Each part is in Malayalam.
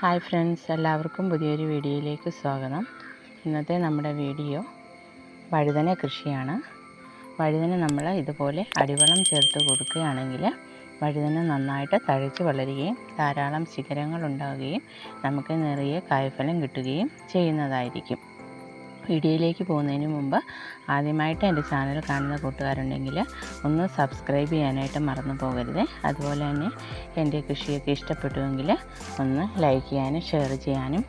ഹായ് ഫ്രണ്ട്സ് എല്ലാവർക്കും പുതിയൊരു വീഡിയോയിലേക്ക് സ്വാഗതം. ഇന്നത്തെ നമ്മുടെ വീഡിയോ വഴുതന കൃഷിയാണ്. വഴുതന നമ്മൾ ഇതുപോലെ അടിവളം ചേർത്ത് കൊടുക്കുകയാണെങ്കിൽ വഴുതന നന്നായിട്ട് തഴച്ച് വളരുകയും ധാരാളം ശിഖരങ്ങൾ ഉണ്ടാവുകയും നമുക്ക് നിറയെ കായ്ഫലം കിട്ടുകയും ചെയ്യുന്നതായിരിക്കും. വീഡിയോയിലേക്ക് പോകുന്നതിന് മുമ്പ് ആദ്യമായിട്ട് എന്റെ ചാനൽ കാണുന്ന കൂട്ടുകാരുണ്ടെങ്കിൽ ഒന്ന് സബ്സ്ക്രൈബ് ചെയ്യാനായിട്ട് മറന്നു പോകരുത്. അതുപോലെ തന്നെ എന്റെ കൃഷിയൊക്കെ ഇഷ്ടപ്പെട്ടുവെങ്കിൽ ഒന്ന് ലൈക്ക് ചെയ്യാനും ഷെയർ ചെയ്യാനും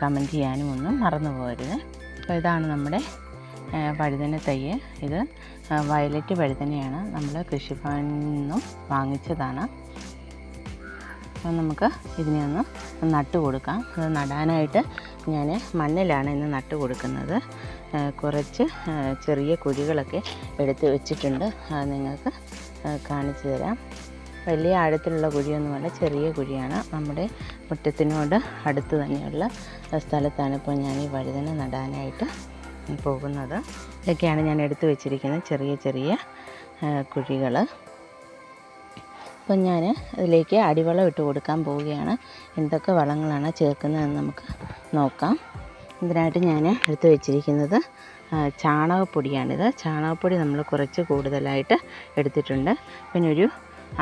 കമന്റ് ചെയ്യാനും ഒന്നും മറന്നു പോകരുത്. അപ്പോൾ ഇതാണ് നമ്മുടെ വഴുതന തയ്യ് ഇത് വയലറ്റ് വഴുതനയാണ്. നമ്മൾ കൃഷിഭവനിൽ നിന്നും വാങ്ങിച്ചതാണ്. അപ്പോൾ നമുക്ക് ഇതിനെ ഒന്ന് നട്ട് കൊടുക്കാം. അത് നടാനായിട്ട് ഞാൻ മണ്ണിലാണ് ഇന്ന് നട്ട് കൊടുക്കുന്നത്. കുറച്ച് ചെറിയ കുഴികളൊക്കെ എടുത്ത് വെച്ചിട്ടുണ്ട്. അത് നിങ്ങൾക്ക് കാണിച്ചു തരാം. വലിയ ആഴത്തിലുള്ള കുഴിയൊന്നുമല്ല ചെറിയ കുഴിയാണ്. നമ്മുടെ മുറ്റത്തിനോട് അടുത്ത് തന്നെയുള്ള സ്ഥലത്താണ് ഇപ്പോൾ ഞാൻ ഈ വഴുതന നടാനായിട്ട് പോകുന്നത്. ഇതൊക്കെയാണ് ഞാൻ എടുത്ത് വെച്ചിരിക്കുന്ന ചെറിയ ചെറിയ കുഴികൾ അപ്പം ഞാൻ അതിലേക്ക് അടിവളം ഇട്ട് കൊടുക്കാൻ പോവുകയാണ്. എന്തൊക്കെ വളങ്ങളാണ് ചേർക്കുന്നതെന്ന് നമുക്ക് നോക്കാം. ഇതിനായിട്ട് ഞാൻ എടുത്ത് വെച്ചിരിക്കുന്നത് ചാണകപ്പൊടിയാണിത്. ചാണകപ്പൊടി നമ്മൾ കുറച്ച് കൂടുതലായിട്ട് എടുത്തിട്ടുണ്ട്. പിന്നെ ഒരു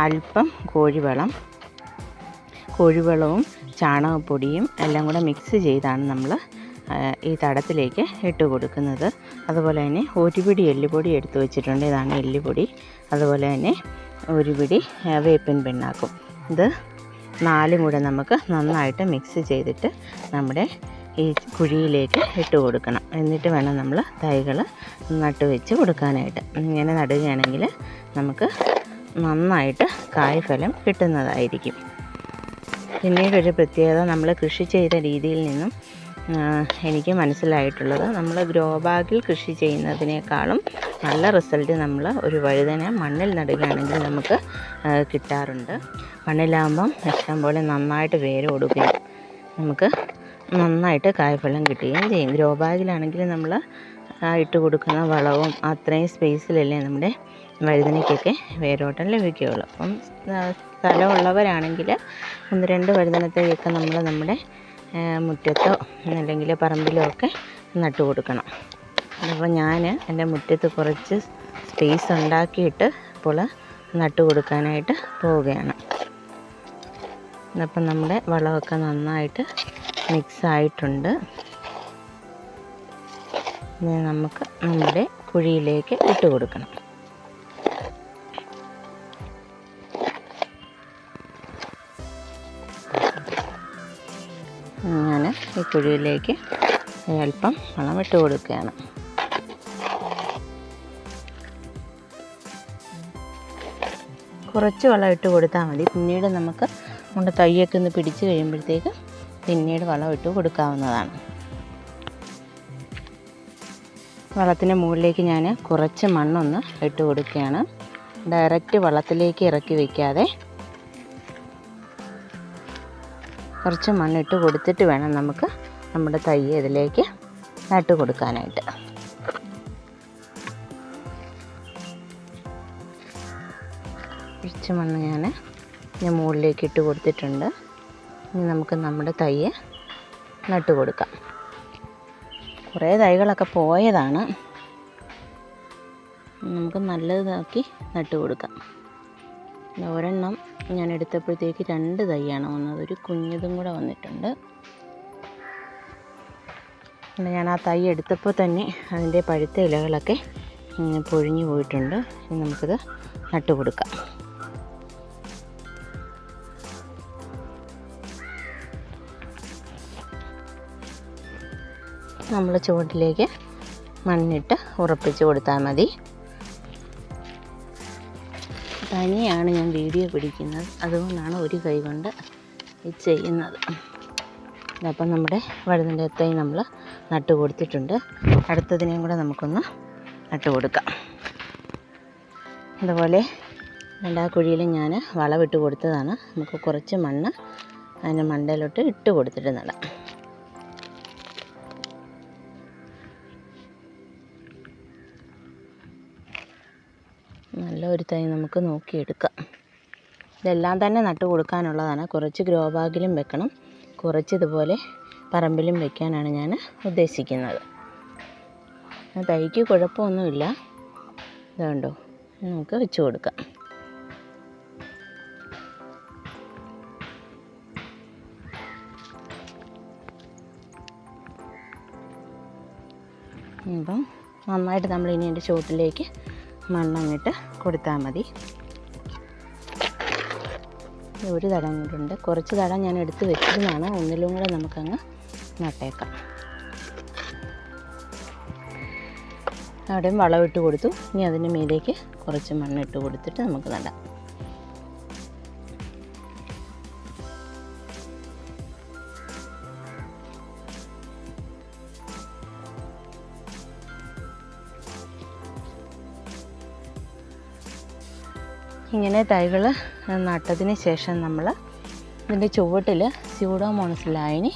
അല്പം കോഴിവളം. കോഴിവളവും ചാണകപ്പൊടിയും എല്ലാം കൂടെ മിക്സ് ചെയ്താണ് നമ്മൾ ഈ തടത്തിലേക്ക് ഇട്ട് കൊടുക്കുന്നത്. അതുപോലെ തന്നെ ഒരു പിടി എല്ലുപൊടി എടുത്ത് വെച്ചിട്ടുണ്ട്. ഇതാണ് എല്ലുപൊടി. അതുപോലെ തന്നെ ഒരു പിടി വേപ്പിൻ പിണ്ണാക്കും. ഇത് നാലും കൂടെ നമുക്ക് നന്നായിട്ട് മിക്സ് ചെയ്തിട്ട് നമ്മുടെ ഈ കുഴിയിലേക്ക് ഇട്ട് കൊടുക്കണം. എന്നിട്ട് വേണം നമ്മൾ തൈകൾ നട്ട് വെച്ച് കൊടുക്കാനായിട്ട്. ഇങ്ങനെ നടുകയാണെങ്കിൽ നമുക്ക് നന്നായിട്ട് കായ്ഫലം കിട്ടുന്നതായിരിക്കും. പിന്നീടൊരു പ്രത്യേകത നമ്മൾ കൃഷി ചെയ്ത രീതിയിൽ നിന്നും എനിക്ക് മനസ്സിലായിട്ടുള്ളത് നമ്മൾ ഗ്രോ ബാഗിൽ കൃഷി ചെയ്യുന്നതിനേക്കാളും നല്ല റിസൾട്ട് നമ്മൾ ഒരു വഴുതന മണ്ണിൽ നടുകയാണെങ്കിൽ നമുക്ക് കിട്ടാറുണ്ട്. മണ്ണിലാകുമ്പം ഇഷ്ടംപോലെ നന്നായിട്ട് വേര് കൊടുക്കുകയും നമുക്ക് നന്നായിട്ട് കായ്ഫലം കിട്ടുകയും ചെയ്യും. ഗ്രോ ബാഗിലാണെങ്കിൽ നമ്മൾ ഇട്ട് കൊടുക്കുന്ന വളവും അത്രയും സ്പേസിലല്ലേ നമ്മുടെ വഴുതനയ്ക്കൊക്കെ വേരോട്ടം ലഭിക്കുകയുള്ളൂ. അപ്പം സ്ഥലമുള്ളവരാണെങ്കിൽ ഒന്ന് രണ്ട് വഴുതനത്തേക്കൊക്കെ നമ്മൾ നമ്മുടെ മുറ്റത്തോ അല്ലെങ്കിൽ പറമ്പിലോ ഒക്കെ നട്ടു കൊടുക്കണം. അപ്പോൾ ഞാൻ എന്റെ മുറ്റത്ത് കുറച്ച് സ്പേസ് ഉണ്ടാക്കിയിട്ട് ഇപ്പോൾ നട്ടു കൊടുക്കാനായിട്ട് പോവുകയാണ്. അപ്പം നമ്മുടെ വളമൊക്കെ നന്നായിട്ട് മിക്സ് ആയിട്ടുണ്ട്. ഇനി നമുക്ക് നമ്മുടെ കുഴിയിലേക്ക് ഇട്ട് കൊടുക്കണം. ഞാൻ ഈ കുഴിയിലേക്ക് അല്പം വളം ഇട്ട് കൊടുക്കുകയാണ്. കുറച്ച് വളം ഇട്ട് കൊടുത്താൽ മതി. പിന്നീട് നമുക്ക് നമ്മുടെ തയ്യൊക്കെ ഒന്ന് പിടിച്ച് കഴിയുമ്പോഴത്തേക്ക് പിന്നീട് വളം ഇട്ട് കൊടുക്കാവുന്നതാണ്. വളത്തിന്റെ മുകളിലേക്ക് ഞാൻ കുറച്ച് മണ്ണൊന്ന് ഇട്ട് കൊടുക്കുകയാണ്. ഡയറക്റ്റ് വളത്തിലേക്ക് ഇറക്കി വയ്ക്കാതെ കുറച്ച് മണ്ണിട്ട് കൊടുത്തിട്ട് വേണം നമുക്ക് നമ്മുടെ തൈ ഇതിലേക്ക് നട്ട് കൊടുക്കാനായിട്ട്. കുറച്ച് മണ്ണ് ഞാൻ ഞാൻ മുകളിലേക്ക് ഇട്ട് കൊടുത്തിട്ടുണ്ട്. ഇനി നമുക്ക് നമ്മുടെ തൈ നട്ട് കൊടുക്കാം. കുറേ തൈകളൊക്കെ പോയതാണ്. നമുക്ക് നല്ലതാക്കി നട്ട് കൊടുക്കാം. ഒരെണ്ണം ഞാൻ എടുത്തപ്പോഴത്തേക്ക് രണ്ട് തൈയാണ് വന്നത്. ഒരു കുഞ്ഞതും കൂടെ വന്നിട്ടുണ്ട്. ഞാൻ ആ തൈ എടുത്തപ്പോൾ തന്നെ അതിന്റെ പഴുത്ത ഇലകളൊക്കെ പൊഴിഞ്ഞു പോയിട്ടുണ്ട്. ഇനി നമുക്കിത് നട്ട് കൊടുക്കാം. നമ്മൾ ചുവട്ടിലേക്ക് മണ്ണിട്ട് ഉറപ്പിച്ച് കൊടുത്താൽ മതി. തനിയാണ് ഞാൻ വീഡിയോ പിടിക്കുന്നത്. അതുകൊണ്ടാണ് ഒരു കൈ കൊണ്ട് ഇത് ചെയ്യുന്നത്. അപ്പം നമ്മുടെ വഴുതിന്റെ തൈ നമ്മൾ നട്ട് കൊടുത്തിട്ടുണ്ട്. അടുത്തതിനെയും കൂടെ നമുക്കൊന്ന് നട്ട് കൊടുക്കാം. അതുപോലെ രണ്ടാ കുഴിയിൽ ഞാൻ വളമിട്ട് കൊടുത്തതാണ്. നമുക്ക് കുറച്ച് മണ്ണ് അതിന്റെ മണ്ടയിലോട്ട് ഇട്ട് കൊടുത്തിട്ട് നടാം നല്ല ഒരു തൈ നമുക്ക് നോക്കിയെടുക്കാം. ഇതെല്ലാം തന്നെ നട്ട് കൊടുക്കാനുള്ളതാണ്. കുറച്ച് ഗ്രോ ബാഗിലും വെക്കണം. കുറച്ച് ഇതുപോലെ പറമ്പിലും വെക്കാനാണ് ഞാൻ ഉദ്ദേശിക്കുന്നത്. തൈക്ക് കുഴപ്പമൊന്നുമില്ല. ഇതുണ്ടോ? നമുക്ക് വെച്ച് കൊടുക്കാം. അപ്പം നന്നായിട്ട് നമ്മൾ ഇനി എന്റെ ചുവട്ടിലേക്ക് മണ്ണങ്ങിട്ട് കൊടുത്താൽ മതി. ഒരു തടം കൊണ്ടുണ്ട് കുറച്ച് തടം ഞാൻ എടുത്ത് വെച്ചിരുന്നതാണ് ഒന്നിലും കൂടെ നമുക്കങ്ങ് നട്ടേക്കാം. അവിടെയും വളമിട്ട് കൊടുത്തു. ഇനി അതിന്റെ മീതേക്ക് കുറച്ച് മണ്ണിട്ട് കൊടുത്തിട്ട് നമുക്ക് നടാം. ഇങ്ങനെ തൈകൾ നട്ടതിന് ശേഷം നമ്മൾ ഇതിന്റെ ചുവട്ടിൽ സ്യൂഡോമോണസ് ലായനി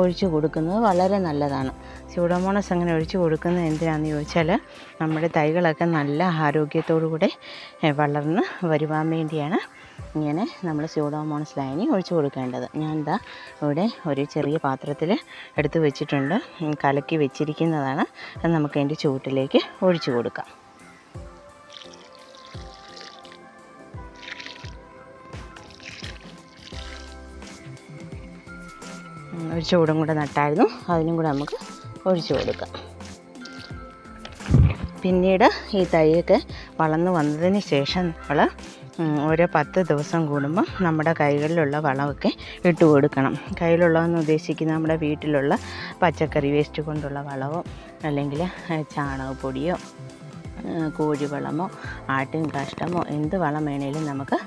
ഒഴിച്ചു കൊടുക്കുന്നത് വളരെ നല്ലതാണ്. സ്യൂഡോമോണസ് അങ്ങനെ ഒഴിച്ചു കൊടുക്കുന്നത് എന്തിനാണെന്ന് ചോദിച്ചാൽ നമ്മുടെ തൈകളൊക്കെ നല്ല ആരോഗ്യത്തോടു കൂടെ വളർന്ന് വരുവാൻ വേണ്ടിയാണ് ഇങ്ങനെ നമ്മൾ സ്യൂഡോമോണസ് ലായനി ഒഴിച്ചു കൊടുക്കേണ്ടത്. ഞാൻ എന്താ ഇവിടെ ഒരു ചെറിയ പാത്രത്തിൽ എടുത്തു വെച്ചിട്ടുണ്ട്. കലക്കി വെച്ചിരിക്കുന്നതാണ്. അത് നമുക്ക് അതിന്റെ ചുവട്ടിലേക്ക് ഒഴിച്ചു കൊടുക്കാം. ഒരു ചൂടും കൂടെ നട്ടായിരുന്നു. അതിനും കൂടെ നമുക്ക് ഒഴിച്ചു കൊടുക്കാം. പിന്നീട് ഈ തൈയൊക്കെ വളർന്നു വന്നതിന് ശേഷം നമ്മൾ ഓരോ പത്ത് ദിവസം കൂടുമ്പോൾ നമ്മുടെ കൈകളിലുള്ള വളമൊക്കെ ഇട്ട് കൊടുക്കണം. കയ്യിലുള്ളതെന്ന് ഉദ്ദേശിക്കുന്ന നമ്മുടെ വീട്ടിലുള്ള പച്ചക്കറി വേസ്റ്റ് കൊണ്ടുള്ള വളമോ അല്ലെങ്കിൽ ചാണകപ്പൊടിയോ കോഴിവളമോ ആട്ടിൻ കാഷ്ടമോ എന്ത് വളം വേണേലും നമുക്ക്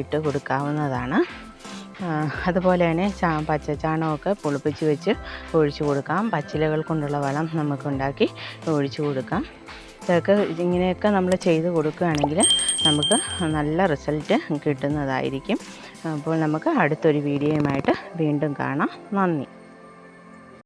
ഇട്ട് കൊടുക്കാവുന്നതാണ്. അതുപോലെ തന്നെ ചാ പച്ച ചാണകമൊക്കെ പുളിപ്പിച്ച് വെച്ച് ഒഴിച്ചു കൊടുക്കാം. പച്ചിലകൾ കൊണ്ടുള്ള വളം നമുക്കുണ്ടാക്കി ഒഴിച്ചു കൊടുക്കാം. ഇതൊക്കെ ഇങ്ങനെയൊക്കെ നമ്മൾ ചെയ്ത് കൊടുക്കുകയാണെങ്കിൽ നമുക്ക് നല്ല റിസൾട്ട് കിട്ടുന്നതായിരിക്കും. അപ്പോൾ നമുക്ക് അടുത്തൊരു വീഡിയോയുമായിട്ട് വീണ്ടും കാണാം. നന്ദി.